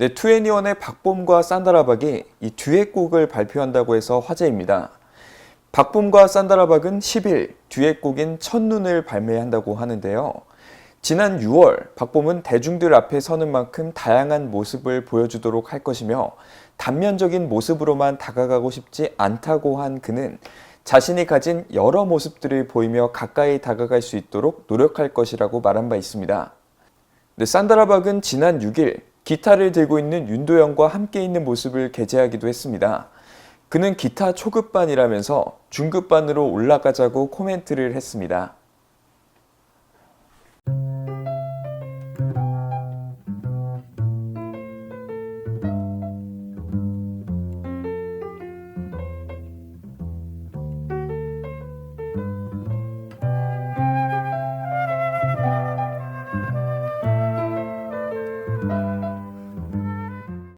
네, 투애니원의 박봄과 산다라박이 이 듀엣곡을 발표한다고 해서 화제입니다. 박봄과 산다라박은 10일 듀엣곡인 첫눈을 발매한다고 하는데요. 지난 6월 박봄은 대중들 앞에 서는 만큼 다양한 모습을 보여주도록 할 것이며 단면적인 모습으로만 다가가고 싶지 않다고 한 그는 자신이 가진 여러 모습들을 보이며 가까이 다가갈 수 있도록 노력할 것이라고 말한 바 있습니다. 네, 산다라박은 지난 6일 기타를 들고 있는 윤도현과 함께 있는 모습을 게재하기도 했습니다. 그는 기타 초급반이라면서 중급반으로 올라가자고 코멘트를 했습니다.